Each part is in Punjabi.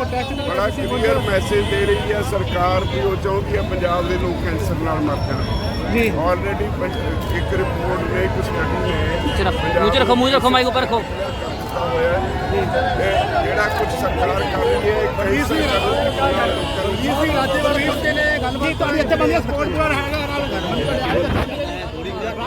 ਬੜਾ ਕਲੀਅਰ ਮੈਸੇਜ ਦੇ ਰਹੀ ਹੈ ਸਰਕਾਰ ਵੀ ਉਹ ਚਾਹੁੰਦੀ ਹੈ ਪੰਜਾਬ ਦੇ ਲੋਕ ਕੈਂਸਰ ਨਾਲ ਮਰ ਜਾਣ। ਜੀ। ਆਲਰੇਡੀ ਇੱਕ ਰਿਪੋਰਟ ਨੇ ਕੁਝ ਸਟੱਡੀ ਹੈ ਮੁਝੇ ਰੱਖੋ ਮੁਝੇ ਰੱਖੋ ਮਾਈਕ ਉੱਪਰ ਰੱਖੋ। ਜਿਹੜਾ ਕੁਝ ਸਰਕਾਰ ਕਰ ਹੈ ਕਈ ਸਰਕਾਰ ਜੀ ਸੀ ਰਾਜੇ ਵਾਲੇ ਬੰਦੇ ਨੇ ਗੱਲਬਾਤ ਤੁਹਾਡੀ ਇੱਥੇ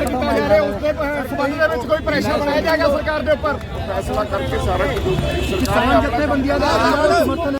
ਪੱਕਾ ਦੇ ਵਿੱਚ ਕੋਈ ਪ੍ਰੈਸ਼ਰ ਬਣਾਇਆ ਜਾਏਗਾ ਸਰਕਾਰ ਦੇ ਉੱਪਰ? ਫੈਸਲਾ ਕਰਕੇ ਸਾਰਾ ਕਿਸਾਨ ਜਥੇਬੰਦੀਆਂ ਦਾ ਸਮਰਥਨ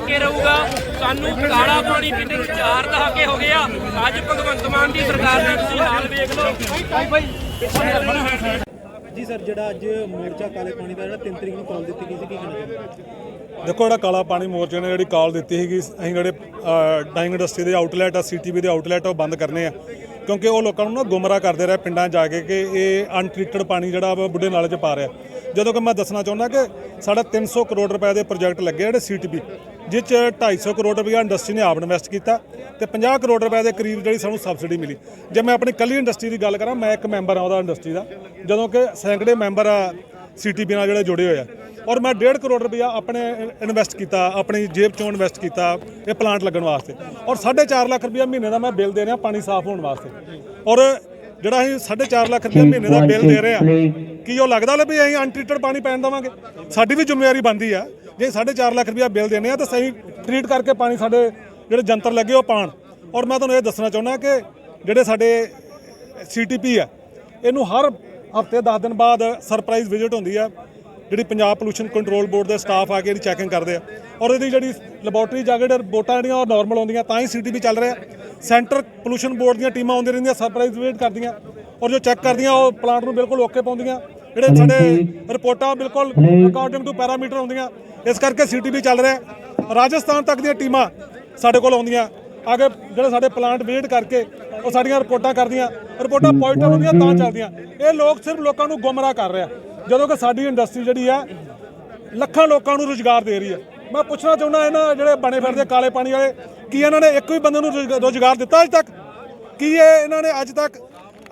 ਕੇ ਰਹੂਗਾ। ਸਾਨੂੰ ਕਾਲਾ ਪਾਣੀ ਪੀਂਦੇ ਨੂੰ ਚਾਰ ਦਹਾਕੇ ਹੋ ਗਏ ਆ। ਅੱਜ ਭਗਵੰਤ ਮਾਨ ਦੀ ਸਰਕਾਰ ਦਾ ਤੁਸੀਂ ਹਾਲ ਵੇਖ ਲਓ। ਜੀ ਸਰ ਜਿਹੜਾ ਅੱਜ ਮੋਰਚਾ ਕਾਲੇ ਪਾਣੀ ਦਾ ਜਿਹੜਾ 3 ਤਰੀਕ ਨੂੰ ਕਾਲ ਦਿੱਤੀ ਗਈ ਸੀ ਕੀ ਕਹਿਣਾ ਦੇਖੋ ਜਿਹੜਾ ਕਾਲਾ ਪਾਣੀ ਮੋਰਚੇ ਨੇ ਜਿਹੜੀ ਕਾਲ ਦਿੱਤੀ ਸੀਗੀ ਅਸੀਂ ਜਿਹੜੇ ਡਾਈਂਗ ਇੰਡਸਟਰੀ ਦੇ ਆਊਟਲੈਟ ਆ ਸੀਟੀਵੀ ਦੇ ਆਊਟਲੈਟ ਉਹ ਬੰਦ ਕਰਨੇ ਆ। ਕਿਉਂਕਿ ਉਹ ਲੋਕਾਂ ਨੂੰ ਨਾ ਗੁੰਮਰਾਹ ਕਰਦੇ ਰਹੇ ਪਿੰਡਾਂ 'ਚ ਜਾ ਕੇ ਕਿ ਇਹ ਅਨਟ੍ਰੀਟਡ ਪਾਣੀ ਜਿਹੜਾ ਵਾ ਬੁੱਢੇ ਨਾਲੇ 'ਚ ਪਾ ਰਿਹਾ। ਜਦੋਂ ਕਿ ਮੈਂ ਦੱਸਣਾ ਚਾਹੁੰਦਾ ਕਿ ਸਾਡਾ 300 ਕਰੋੜ ਰੁਪਏ ਦੇ ਪ੍ਰੋਜੈਕਟ ਲੱਗੇ ਜਿਹੜੇ ਸੀਟੀਵੀ ਜਿਸ 'ਚ 250 ਕਰੋੜ ਰੁਪਏ ਇੰਡਸਟਰੀ ਨੇ ਆਪ ਇਨਵੈਸਟ ਕੀਤਾ ਤੇ 50 ਕਰੋੜ ਰੁਪਏ ਦੇ ਕਰੀਬ ਜਿਹੜੀ ਸਾਨੂੰ ਸਬਸਿਡੀ ਮਿਲੀ। ਜੇ ਮੈਂ ਆਪਣੀ ਕੱਲੀ ਇੰਡਸਟਰੀ ਦੀ ਗੱਲ ਕਰਾਂ ਮੈਂ ਇੱਕ ਮੈਂਬਰ ਆ ਉਹਦਾ ਇੰਡਸਟਰੀ ਦਾ ਜਦੋਂ ਕਿ ਸੈਂਕੜੇ ਮੈਂਬਰ ਆ ਸੀਟੀਪੀ ਨਾਲ ਜਿਹੜੇ ਜੁੜੇ ਹੋਏ ਆ। ਔਰ ਮੈਂ 1.5 ਕਰੋੜ ਰੁਪਇਆ ਆਪਣੇ ਇਨਵੈਸਟ ਕੀਤਾ ਆਪਣੀ ਜੇਬ ਚੋਂ ਇਨਵੈਸਟ ਕੀਤਾ ਇਹ ਪਲਾਂਟ ਲੱਗਣ ਵਾਸਤੇ। ਔਰ 4.5 ਲੱਖ ਰੁਪਇਆ ਮਹੀਨੇ ਦਾ ਮੈਂ ਬਿੱਲ ਦੇ ਰਿਹਾ ਪਾਣੀ ਸਾਫ਼ ਹੋਣ ਵਾਸਤੇ। ਔਰ ਜਿਹੜਾ ਅਸੀਂ 4.5 ਲੱਖ ਰੁਪਇਆ ਮਹੀਨੇ ਦਾ ਬਿੱਲ ਦੇ ਰਹੇ ਆ ਕੀ ਉਹ ਲੱਗਦਾ ਲੈ ਵੀ ਅਸੀਂ ਅਨਟ੍ਰੀਟਡ ਪਾਣੀ ਪੈਣ ਦੇਵਾਂਗੇ? ਸਾਡੀ ਵੀ ਜ਼ਿੰਮੇਵਾਰੀ ਬਣਦੀ ਆ। ਜੇ 4.5 ਲੱਖ ਰੁਪਇਆ ਬਿੱਲ ਦੇਣੇ ਆ ਤਾਂ ਸਹੀ ਟ੍ਰੀਟ ਕਰਕੇ ਪਾਣੀ ਸਾਡੇ ਜਿਹੜੇ ਜੰਤਰ ਲੱਗੇ ਉਹ ਪਾਣ ਔਰ ਮੈਂ ਤੁਹਾਨੂੰ ਇਹ ਦੱਸਣਾ ਚਾਹੁੰਦਾ ਕਿ ਜਿਹੜੇ ਸਾਡੇ ਸੀਟੀਪੀ ਆ, ਇਹਨੂੰ ਹਰ ਹਫ਼ਤੇ 10 ਦਿਨ ਬਾਅਦ ਸਰਪ੍ਰਾਈਜ਼ ਵਿਜ਼ਿਟ ਹੁੰਦੀ ਆ, ਜਿਹੜੀ ਪੰਜਾਬ ਪੋਲੂਸ਼ਨ ਕੰਟਰੋਲ ਬੋਰਡ ਦੇ ਸਟਾਫ ਆ ਕੇ ਇਹਦੀ ਚੈਕਿੰਗ ਕਰਦੇ ਆ। ਔਰ ਇਹਦੀ ਜਿਹੜੀ ਲੈਬੋਰਟਰੀ ਜਾ ਕੇ ਜਿਹੜੇ ਰਿਪੋਰਟਾਂ ਜਿਹੜੀਆਂ ਉਹ ਨਾਰਮਲ ਆਉਂਦੀਆਂ, ਤਾਂ ਹੀ ਸੀਟੀਪੀ ਚੱਲ ਰਿਹਾ। ਸੈਂਟਰ ਪੋਲੂਸ਼ਨ ਬੋਰਡ ਦੀਆਂ ਟੀਮਾਂ ਆਉਂਦੀਆਂ ਰਹਿੰਦੀਆਂ ਸਰਪ੍ਰਾਈਜ਼ ਵਿਜ਼ਿਟ ਕਰਦੀਆਂ। ਔਰ ਜੋ ਚੈੱਕ ਕਰਦੀਆਂ, ਉਹ ਪਲਾਂਟ ਨੂੰ ਬਿਲਕੁਲ ਓਕੇ ਪਾਉਂਦੀਆਂ। ਜਿਹੜੇ ਸਾਡੇ ਰਿਪੋਰਟਾਂ ਬਿਲਕੁਲ ਅਕਾਊਂਟਿੰਗ ਟੂ ਪੈਰਾਮੀਟਰ ਆਉਂਦੀਆਂ ਇਸ ਕਰਕੇ ਸੀਟੀਪੀ ਚੱਲ ਰਿਹਾ ਰਾਜਸਥਾਨ ਤੱਕ ਦੀਆਂ ਟੀਮਾਂ ਸਾਡੇ ਕੋਲ ਆਉਂਦੀਆਂ। ਆਗੇ ਜਿਹੜੇ ਸਾਡੇ ਪਲਾਂਟ ਵਿਜ਼ਿਟ ਕਰਕੇ ਉਹ ਸਾਡੀਆਂ ਰਿਪੋਰਟਾਂ ਕਰਦੀਆਂ ਰਿਪੋਰਟਾਂ ਪੋਜ਼ਿਟਿਵ ਹੁੰਦੀਆਂ ਤਾਂ ਚੱਲਦੀਆਂ। ਇਹ ਲੋਕ ਸਿਰਫ ਲੋਕਾਂ ਨੂੰ ਗੁੰਮਰਾਹ ਕਰ ਰਿਹਾ। ਜਦੋਂ ਕਿ ਸਾਡੀ ਇੰਡਸਟਰੀ ਜਿਹੜੀ ਆ ਲੱਖਾਂ ਲੋਕਾਂ ਨੂੰ ਰੁਜ਼ਗਾਰ ਦੇ ਰਹੀ ਹੈ। ਮੈਂ ਪੁੱਛਣਾ ਚਾਹੁੰਦਾ ਇਹਨਾਂ ਜਿਹੜੇ ਬਣੇ ਫਿਰਦੇ ਕਾਲੇ ਪਾਣੀ ਵਾਲੇ ਕੀ ਇਹਨਾਂ ਨੇ ਇੱਕ ਵੀ ਬੰਦੇ ਨੂੰ ਰੁਜ਼ਗਾ- ਰੁਜ਼ਗਾਰ ਦਿੱਤਾ ਅੱਜ ਤੱਕ? ਕੀ ਇਹ ਇਹਨਾਂ ਨੇ ਅੱਜ ਤੱਕ?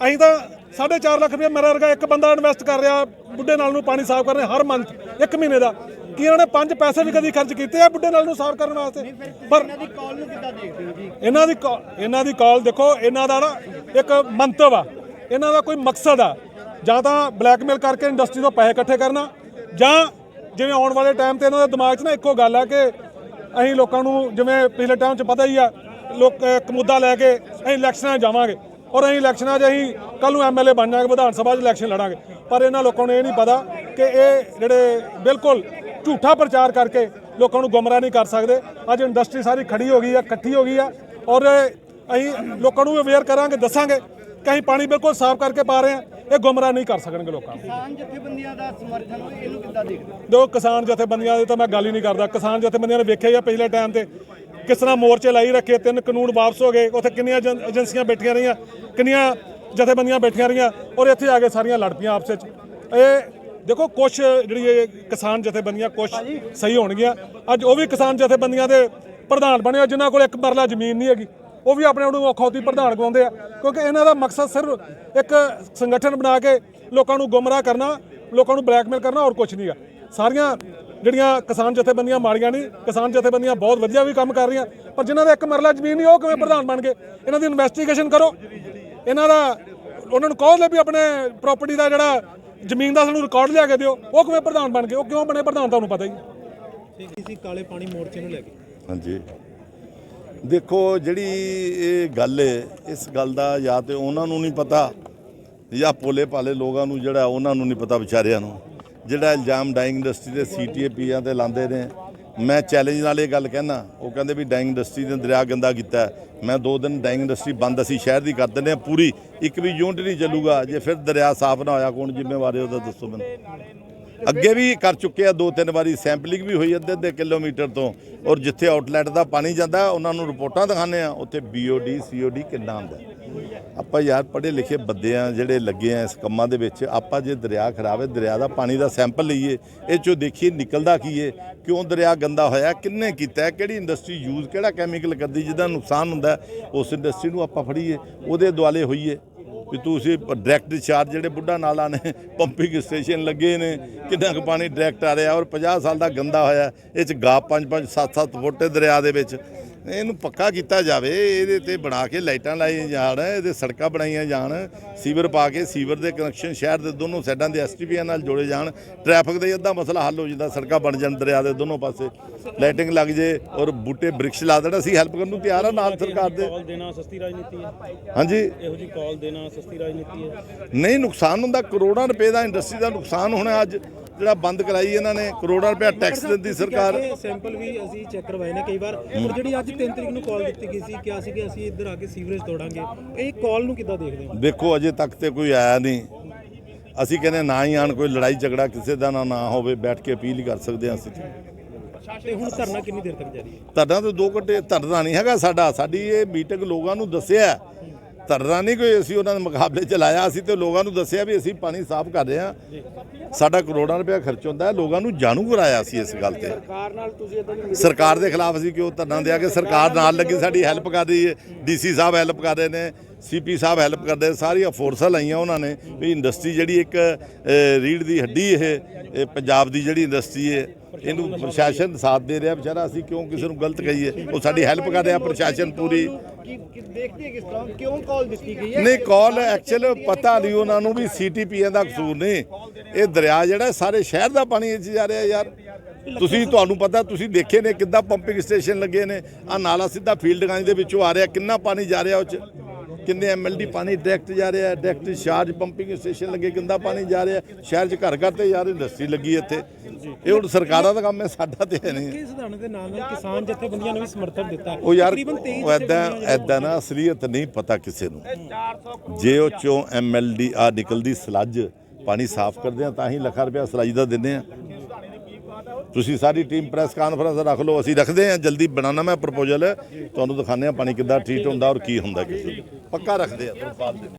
ਅਸੀਂ ਤਾਂ 4.5 ਲੱਖ ਰੁਪਏ ਮੇਰਾ ਵਰਗਾ ਇੱਕ ਬੰਦਾ ਇਨਵੈਸਟ ਕਰ ਰਿਹਾ ਬੁੱਢੇ ਨਾਲ ਨੂੰ ਪਾਣੀ ਸਾਫ਼ ਕਰ ਰਿਹਾ ਹਰ ਮੰਥ ਇੱਕ ਮਹੀਨੇ ਦਾ। ਕੀ ਇਹਨਾਂ ਨੇ ਪੰਜ ਪੈਸੇ ਵੀ ਕਦੀ ਖਰਚ ਕੀਤੇ ਆ ਬੁੱਢੇ ਨਾਲ ਨੂੰ ਸਾਫ਼ ਕਰਨ ਵਾਸਤੇ? ਪਰ ਇਹਨਾਂ ਦੀ ਕਾਲ ਨੂੰ ਕਿੱਦਾਂ ਦੇਖਦੇ ਹੋ ਜੀ? ਇਹਨਾਂ ਦੀ ਇਹਨਾਂ ਦੀ ਕਾਲ ਦੇਖੋ ਇਹਨਾਂ ਦਾ ਨਾ ਇੱਕ ਮੰਤਵ ਆ। ਇਹਨਾਂ ਦਾ ਕੋਈ ਮਕਸਦ ਆ। ਜਾਂ ਤਾਂ ਬਲੈਕਮੇਲ ਕਰਕੇ ਇੰਡਸਟਰੀ ਤੋਂ ਪੈਸੇ ਇਕੱਠੇ ਕਰਨਾ ਜਾਂ ਜਿਵੇਂ ਆਉਣ ਵਾਲੇ ਟਾਈਮ ਤੇ ਇਹਨਾਂ ਦੇ ਦਿਮਾਗ 'ਚ ਨਾ ਇੱਕੋ ਗੱਲ ਆ ਕਿ ਅਸੀਂ ਲੋਕਾਂ ਨੂੰ ਜਿਵੇਂ ਪਿਛਲੇ ਟਾਈਮ 'ਚ ਪਤਾ ਹੀ ਆ ਲੋਕ ਇੱਕ ਮੁੱਦਾ ਲੈ ਕੇ ਅਸੀਂ ਇਲੈਕਸ਼ਨਾਂ 'ਚ ਜਾਵਾਂਗੇ। ਔਰ ਅਸੀਂ ਇਲੈਕਸ਼ਨਾਂ 'ਚ ਅਸੀਂ ਕੱਲ ਨੂੰ ਐਮਐਲਏ ਬਣ ਜਾਵਾਂਗੇ ਵਿਧਾਨ ਸਭਾ 'ਚ ਇਲੈਕਸ਼ਨ ਲੜਾਂਗੇ। ਪਰ ਇਹਨਾਂ ਲੋਕਾਂ ਨੂੰ ਇਹ ਨਹੀਂ ਪਤਾ ਕਿ ਇਹ ਜਿਹੜੇ ਬਿਲਕੁਲ ਝੂਠਾ ਪ੍ਰਚਾਰ ਕਰਕੇ ਲੋਕਾਂ ਨੂੰ ਗੁੰਮਰਾਹ ਨਹੀਂ ਕਰ ਸਕਦੇ। ਅੱਜ ਇੰਡਸਟਰੀ ਸਾਰੀ ਖੜੀ ਹੋ ਗਈ ਆ ਇਕੱਠੀ ਹੋ ਗਈ ਆ ਔਰ ਅਸੀਂ ਲੋਕਾਂ ਨੂੰ ਅਵੇਅਰ ਕਰਾਂਗੇ ਦੱਸਾਂਗੇ ਕਿ ਅਸੀਂ ਪਾਣੀ ਬਿਲਕੁਲ ਸਾਫ਼ ਕਰਕੇ ਪਾ ਰਹੇ ਹਾਂ। ਇਹ ਗੁੰਮਰਾਹ ਨਹੀਂ ਕਰ ਸਕਣਗੇ ਲੋਕਾਂ ਨੂੰ। ਕਿਸਾਨ ਜਥੇਬੰਦੀਆਂ ਦਾ ਸਮਰਥਨ ਇਹਨੂੰ ਕਿੱਦਾਂ ਦੇਖਦੇ ਦੇਖੋ ਕਿਸਾਨ ਜਥੇਬੰਦੀਆਂ ਦੀ ਤਾਂ ਮੈਂ ਗੱਲ ਹੀ ਨਹੀਂ ਕਰਦਾ। ਕਿਸਾਨ ਜਥੇਬੰਦੀਆਂ ਨੇ ਵੇਖਿਆ ਹੀ ਆ ਪਿਛਲੇ ਟਾਈਮ ਤੇ ਕਿਸ ਤਰ੍ਹਾਂ ਮੋਰਚੇ ਲਾਈ ਰੱਖੇ ਤਿੰਨ ਕਾਨੂੰਨ ਵਾਪਸ ਹੋ ਗਏ ਉੱਥੇ ਕਿੰਨੀਆਂ ਏਜੰ- ਏਜੰਸੀਆਂ ਬੈਠੀਆਂ ਰਹੀਆਂ ਕਿੰਨੀਆਂ ਜਥੇਬੰਦੀਆਂ ਬੈਠੀਆਂ ਰਹੀਆਂ ਔਰ ਇੱਥੇ ਆ ਕੇ ਸਾਰੀਆਂ ਲੜ ਪਈਆਂ ਆਪਸ ਵਿੱਚ। ਇਹ ਦੇਖੋ ਕੁਝ ਜਿਹੜੀ ਇਹ ਕਿਸਾਨ ਜਥੇਬੰਦੀਆਂ ਕੁਝ ਸਹੀ ਹੋਣਗੀਆਂ। ਅੱਜ ਉਹ ਵੀ ਕਿਸਾਨ ਜਥੇਬੰਦੀਆਂ ਦੇ ਪ੍ਰਧਾਨ ਬਣੇ ਆ ਜਿਨ੍ਹਾਂ ਕੋਲ ਇੱਕ ਮਰਲਾ ਜ਼ਮੀਨ ਨਹੀਂ ਹੈਗੀ। ਉਹ ਵੀ ਆਪਣੇ ਆਪ ਨੂੰ ਔਖੌਤੀ ਪ੍ਰਧਾਨ ਗਵਾਉਂਦੇ ਆ। ਕਿਉਂਕਿ ਇਹਨਾਂ ਦਾ ਮਕਸਦ ਸਿਰਫ ਇੱਕ ਸੰਗਠਨ ਬਣਾ ਕੇ ਲੋਕਾਂ ਨੂੰ ਗੁੰਮਰਾਹ ਕਰਨਾ ਲੋਕਾਂ ਨੂੰ ਬਲੈਕਮੇਲ ਕਰਨਾ ਹੋਰ ਕੁਝ ਨਹੀਂਗਾ ਸਾਰੀਆਂ ਜਿਹੜੀਆਂ ਕਿਸਾਨ ਜਥੇਬੰਦੀਆਂ ਮਾੜੀਆਂ ਨਹੀਂ ਕਿਸਾਨ ਜਥੇਬੰਦੀਆਂ ਬਹੁਤ ਵਧੀਆ ਵੀ ਕੰਮ ਕਰ ਰਹੀਆਂ ਪਰ ਜਿਨ੍ਹਾਂ ਦਾ ਇੱਕ ਮਰਲਾ ਜ਼ਮੀਨ ਨਹੀਂ ਉਹ ਕਿਵੇਂ ਪ੍ਰਧਾਨ ਬਣ ਗਏ? ਇਹਨਾਂ ਦੀ ਇਨਵੈਸਟੀਗੇਸ਼ਨ ਕਰੋ। ਇਹਨਾਂ ਦਾ ਉਹਨਾਂ ਨੂੰ ਕਹੋ ਲੈ ਵੀ ਆਪਣੇ ਪ੍ਰਾਪਰਟੀ ਦਾ ਜਿਹੜਾ ਜ਼ਮੀਨ ਦਾ ਸਾਨੂੰ ਰਿਕਾਰਡ ਲਿਆ ਕੇ ਦਿਓ ਉਹ ਕਿਵੇਂ ਪ੍ਰਧਾਨ ਬਣ ਗਏ? ਉਹ ਕਿਉਂ ਬਣੇ ਪ੍ਰਧਾਨ ਤੁਹਾਨੂੰ ਪਤਾ ਹੀ ਕਿਸੇ ਕਾਲੇ ਪਾਣੀ ਮੋਰਚੇ ਨੂੰ ਲੈ ਕੇ। ਹਾਂਜੀ। ਦੇਖੋ ਜਿਹੜੀ ਇਹ ਗੱਲ ਹੈ ਇਸ ਗੱਲ ਦਾ ਜਾਂ ਤੇ ਉਹਨਾਂ ਨੂੰ ਨਹੀਂ ਪਤਾ ਜਾਂ ਪੋਲੇ ਪਾਲੇ ਲੋਕਾਂ ਨੂੰ ਜਿਹੜਾ ਉਹਨਾਂ ਨੂੰ ਨਹੀਂ ਪਤਾ ਵਿਚਾਰਿਆਂ ਨੂੰ। ਜਿਹੜਾ ਇਲਜ਼ਾਮ ਡਾਈਂਗ ਇੰਡਸਟਰੀ ਦੇ ਸੀਟੀਏ ਪੀਆਂ ਤੇ ਲਾਉਂਦੇ ਨੇ, ਮੈਂ ਚੈਲੰਜ ਨਾਲ ਇਹ ਗੱਲ ਕਹਿਣਾ, ਉਹ ਕਹਿੰਦੇ ਵੀ ਡਾਈਂਗ ਇੰਡਸਟਰੀ ਨੇ ਦਰਿਆ ਗੰਦਾ ਕੀਤਾ ਮੈਂ ਦੋ ਦਿਨ ਡਾਈਂਗ ਇੰਡਸਟਰੀ ਬੰਦ ਅਸੀਂ ਸ਼ਹਿਰ ਦੀ ਕਰ ਦਿੰਦੇ ਹਾਂ ਪੂਰੀ, ਇੱਕ ਵੀ ਯੂਨਿਟ ਨਹੀਂ ਚੱਲੂਗਾ, ਜੇ ਫਿਰ ਦਰਿਆ ਸਾਫ਼ ਨਾ ਹੋਇਆ, ਕੌਣ ਜ਼ਿੰਮੇਵਾਰ ਹੈ ਉਹਦਾ ਦੱਸੋ ਮੈਨੂੰ। ਅੱਗੇ ਵੀ ਕਰ ਚੁੱਕੇ ਆ, ਦੋ ਤਿੰਨ ਵਾਰੀ ਸੈਂਪਲਿੰਗ ਵੀ ਹੋਈ ਅੱਧੇ ਅੱਧੇ ਕਿਲੋਮੀਟਰ ਤੋਂ। ਔਰ ਜਿੱਥੇ ਆਊਟਲੈਟ ਦਾ ਪਾਣੀ ਜਾਂਦਾ, ਉਹਨਾਂ ਨੂੰ ਰਿਪੋਰਟਾਂ ਦਿਖਾਉਂਦੇ ਆ ਉੱਥੇ ਬੀਓਡੀ ਸੀਓਡੀ ਕਿੰਨਾ ਹੁੰਦਾ ਆਪਾਂ ਯਾਰ ਪੜ੍ਹੇ ਲਿਖੇ ਬੰਦੇ ਆ, ਜਿਹੜੇ ਲੱਗੇ ਆ ਇਸ ਕੰਮਾਂ ਦੇ ਵਿੱਚ, ਆਪਾਂ ਜੇ ਦਰਿਆ ਖਰਾਬ ਹੈ, ਦਰਿਆ ਦਾ ਪਾਣੀ ਦਾ ਸੈਂਪਲ ਲਈਏ, ਇਹ ਚੋਂ ਦੇਖੀਏ ਨਿਕਲਦਾ ਕੀ ਹੈ ਕਿਉਂ ਦਰਿਆ ਗੰਦਾ ਹੋਇਆ, ਕਿੰਨੇ ਕੀਤਾ ਕਿਹੜੀ ਇੰਡਸਟਰੀ ਯੂਜ਼ ਕਿਹੜਾ ਕੈਮੀਕਲ ਕਰਦੀ, ਜਿਹਦਾ ਨੁਕਸਾਨ ਹੁੰਦਾ ਉਸ ਇੰਡਸਟਰੀ ਨੂੰ ਆਪਾਂ ਫੜੀਏ, ਉਹਦੇ ਦੁਆਲੇ ਹੋਈਏ। ਵੀ ਤੁਸੀਂ ਡਾਇਰੈਕਟ ਚਾਰਜ ਜਿਹੜੇ ਬੁੱਢਾ ਨਾਲਾ ਨੇ ਪੰਪਿੰਗ ਸਟੇਸ਼ਨ ਲੱਗੇ ਨੇ, ਕਿੰਨਾ ਕੁ ਪਾਣੀ ਡਾਇਰੈਕਟ ਆ ਰਿਹਾ ਔਰ 50 ਸਾਲ ਦਾ ਗੰਦਾ ਹੋਇਆ, ਇਹ ਚ ਗਾਪ 5-5 7-7 ਫੁੱਟ ਦਰਿਆ ਦੇ ਵਿੱਚ। ਇਹਨੂੰ ਪੱਕਾ ਕੀਤਾ ਜਾਵੇ ਇਹਦੇ ਤੇ ਬਣਾ ਕੇ ਲਾਈਟਾਂ ਲਾਈਆਂ ਜਾਣ ਇਹਦੇ ਸੜਕਾਂ ਬਣਾਈਆਂ ਜਾਣ ਸੀਵਰ ਪਾ ਕੇ ਸੀਵਰ ਦੇ ਕਨੈਕਸ਼ਨ ਸ਼ਹਿਰ ਦੇ ਦੋਨੋਂ ਸਾਈਡਾਂ ਦੇ ਐਸਟੀਪੀਆਂ ਨਾਲ ਜੋੜੇ ਜਾਣ ਟ੍ਰੈਫਿਕ ਦਾ ਅੱਧਾ ਮਸਲਾ ਹੱਲ ਹੋ ਜਾਂਦਾ ਸੜਕਾਂ ਬਣ ਜਾਣ ਦਰਿਆ ਦੇ ਦੋਨੋਂ ਪਾਸੇ। ਲਾਈਟਿੰਗ ਲੱਗ ਜੇ ਔਰ ਬੂਟੇ ਬ੍ਰਿਕਸ਼ ਲਾ ਦੇਣ ਅਸੀਂ ਹੈਲਪ ਕਰਨ ਨੂੰ ਤਿਆਰ ਆ ਨਾਲ ਸਰਕਾਰ ਦੇ। ਕਾਲ ਦੇਣਾ ਸਸਤੀ ਰਾਜਨੀਤੀ ਹੈ। ਹਾਂਜੀ। ਇਹੋ ਜੀ ਕਾਲ ਦੇਣਾ ਸਸਤੀ ਰਾਜਨੀਤੀ ਹੈ। ਨਹੀਂ ਨੁਕਸਾਨ ਹੁੰਦਾ ਕਰੋੜਾਂ ਰੁਪਏ ਦਾ ਇੰਡਸਟਰੀ ਦਾ ਨੁਕਸਾਨ ਹੋਣਾ ਅੱਜ। ਜਿਹੜਾ ਬੰਦ ਕਰਾਈ ਇਹਨਾਂ ਨੇ ਕਰੋੜਾਂ ਰੁਪਏ ਟੈਕਸ ਦਿੰਦੀ ਸਰਕਾਰ। ਸੈਂਪਲ ਵੀ ਅਸੀਂ ਚੈੱਕ ਕਰਵਾਏ ਨੇ ਕਈ ਵਾਰ। ਪਰ ਜਿਹੜੀ ਅੱਜ 3 ਤਰੀਕ ਨੂੰ ਕਾਲ ਦਿੱਤੀ ਗਈ ਸੀ ਕਿਹਾ ਸੀ ਕਿ ਅਸੀਂ ਇੱਧਰ ਆ ਕੇ ਸੀਵਰੇਜ ਤੋੜਾਂਗੇ। ਇਹ ਕਾਲ ਨੂੰ ਕਿੱਦਾਂ ਦੇਖਦੇ ਹੋ? ਦੇਖੋ ਅਜੇ ਤੱਕ ਤੇ ਕੋਈ ਆਇਆ ਨਹੀਂ। ਅਸੀਂ ਕਹਿੰਦੇ ਨਾ ਹੀ ਆਣ ਕੋਈ ਲੜਾਈ ਝਗੜਾ ਕਿਸੇ ਦਾ ਨਾ ਨਾ ਹੋਵੇ ਬੈਠ ਕੇ ਅਪੀਲ ਕਰ ਸਕਦੇ ਹਾਂ ਅਸੀਂ। ਤੇ ਹੁਣ ਧਰਨਾ ਕਿੰਨੀ ਦੇਰ ਤੱਕ ਜਾਰੀ ਹੈ? ਧਰਨਾ ਤਾਂ ਦੋ ਘੰਟੇ ਧਰਨਾ ਨਹੀਂ ਹੈਗਾ ਸਾਡਾ। ਸਾਡੀ ਇਹ ਮੀਟਿੰਗ ਲੋਕਾਂ ਨੂੰ ਦੱਸਿਆ ਧਰਨਾ ਨਹੀਂ ਕੋਈ ਅਸੀਂ ਉਹਨਾਂ ਦੇ ਮੁਕਾਬਲੇ ਚ ਲਾਇਆ ਅਸੀਂ ਤੇ ਲੋਕਾਂ ਨੂੰ ਦੱਸਿਆ ਵੀ ਅਸੀਂ ਪਾਣੀ ਸਾਫ਼ ਕਰ ਰਹੇ ਹਾਂ। ਸਾਡਾ ਕਰੋੜਾਂ ਰੁਪਏ ਖਰਚ ਹੁੰਦਾ ਹੈ ਲੋਕਾਂ ਨੂੰ ਜਾਣੂ ਕਰਾਇਆ ਸੀ ਇਸ ਗੱਲ ਤੇ। ਸਰਕਾਰ ਨਾਲ ਤੁਸੀਂ ਇਦਾਂ ਦੀ ਸਰਕਾਰ ਦੇ ਖਿਲਾਫ ਅਸੀਂ ਕਿਉਂ ਧਰਨਾ ਦਿਆ ਕਿ ਸਰਕਾਰ ਨਾਲ ਲੱਗੀ ਸਾਡੀ ਹੈਲਪ ਕਰ ਰਹੀ ਹੈ ਡੀਸੀ ਸਾਹਿਬ ਹੈਲਪ ਕਰ ਰਹੇ ਨੇ ਸੀਪੀ ਸਾਹਿਬ ਹੈਲਪ ਕਰਦੇ ਸਾਰੀਆਂ ਫੋਰਸਾਂ ਲਾਈਆਂ ਉਹਨਾਂ ਨੇ ਵੀ ਇੰਡਸਟਰੀ ਜਿਹੜੀ ਇੱਕ ਰੀੜ੍ਹ ਦੀ ਹੱਡੀ ਇਹ ਇਹ ਪੰਜਾਬ ਦੀ ਜਿਹੜੀ ਇੰਡਸਟਰੀ ਹੈ ਇਹਨੂੰ ਪ੍ਰਸ਼ਾਸਨ ਸਾਥ ਦੇ ਰਿਹਾ ਵਿਚਾਰਾ ਅਸੀਂ ਕਿਉਂ ਕਿਸੇ ਨੂੰ ਗਲਤ ਕਹੀਏ? ਉਹ ਸਾਡੀ ਹੈਲਪ ਕਰ ਰਿਹਾ ਪ੍ਰਸ਼ਾਸਨ ਪੂਰੀ। ਦੇਖਦੇ ਕਿਸ ਤਰ੍ਹਾਂ ਕਿਉਂ ਕਾਲ ਦਿੱਤੀ ਗਈ ਹੈ? ਨਹੀਂ ਕਾਲ ਐਕਚੁਅਲ ਪਤਾ ਨਹੀਂ ਉਹਨਾਂ ਨੂੰ ਵੀ ਸੀਟੀਪੀਆਂ ਦਾ ਕਸੂਰ ਨਹੀਂ। ਇਹ ਦਰਿਆ ਜਿਹੜਾ ਸਾਰੇ ਸ਼ਹਿਰ ਦਾ ਪਾਣੀ ਇਹ 'ਚ ਜਾ ਰਿਹਾ ਯਾਰ। ਤੁਸੀਂ ਤੁਹਾਨੂੰ ਪਤਾ ਤੁਸੀਂ ਦੇਖੇ ਨੇ ਕਿੱਦਾਂ ਪੰਪਿੰਗ ਸਟੇਸ਼ਨ ਲੱਗੇ ਨੇ। ਆ ਨਾਲਾ ਸਿੱਧਾ ਫੀਲਡ ਗਾਂਜ ਦੇ ਵਿੱਚੋਂ ਆ ਰਿਹਾ ਕਿੰਨਾ ਪਾਣੀ ਜਾ ਰਿਹਾ ਉਹ 'ਚ। ਕਿੰਨੇ ਐਮਐਲਡੀ ਪਾਣੀ ਡਾਇਰੈਕਟ ਜਾ ਰਿਹਾ ਡਾਇਰੈਕਟ ਚਾਰਜ ਪੰਪਿੰਗ ਸਟੇਸ਼ਨ ਲੱਗੇ ਕਿੰਦਾ ਪਾਣੀ ਜਾ ਰਿਹਾ ਸ਼ਹਿਰ 'ਚ ਘਰ ਘਰ ਤੇ ਯਾਰ ਇੰਡਸਟਰੀ ਲੱਗੀ ਇੱਥੇ। ਇਹ ਹੁਣ ਸਰਕਾਰਾਂ ਦਾ ਕੰਮ ਹੈ ਸਾਡਾ ਤੇ ਹੈ ਨਹੀਂ। ਇਸ ਧਰਨੇ ਦੇ ਨਾਲ ਨਾਲ ਕਿਸਾਨ ਜਥੇਬੰਦੀਆਂ ਨੇ ਵੀ ਸਮਰਥਨ ਦਿੱਤਾ ਉਹ ਯਾਰ ਤਕਰੀਬਨ 23 ਉਹ ਐਦਾਂ ਐਦਾਂ ਨਾ ਅਸਲੀਅਤ ਨਹੀਂ ਪਤਾ ਕਿਸੇ ਨੂੰ। ਜੇ ਉਹ ਚੋਂ ਐਮਐਲਡੀ ਆ ਨਿਕਲਦੀ ਸਲੱਜ ਪਾਣੀ ਸਾਫ਼ ਕਰਦੇ ਆ ਤਾਂ ਹੀ ਲੱਖਾਂ ਰੁਪਇਆ ਸਲਾਈ ਦਾ ਦਿੰਦੇ ਆ। ਤੁਸੀਂ ਸਾਰੀ ਟੀਮ ਪ੍ਰੈਸ ਕਾਨਫਰੰਸ ਰੱਖ ਲਓ, ਅਸੀਂ ਰੱਖਦੇ ਹਾਂ, ਜਲਦੀ ਬਣਾਉਣਾ ਮੈਂ ਪ੍ਰਪੋਜ਼ਲ ਤੁਹਾਨੂੰ ਦਿਖਾਉਂਦੇ ਆ ਪਾਣੀ ਕਿੱਦਾਂ ਟ੍ਰੀਟ ਹੁੰਦਾ ਔਰ ਕੀ ਹੁੰਦਾ ਕਿਸੇ ਨੂੰ। ਪੱਕਾ ਰੱਖਦੇ ਆ ਤੁਹਾਨੂੰ ਦੇ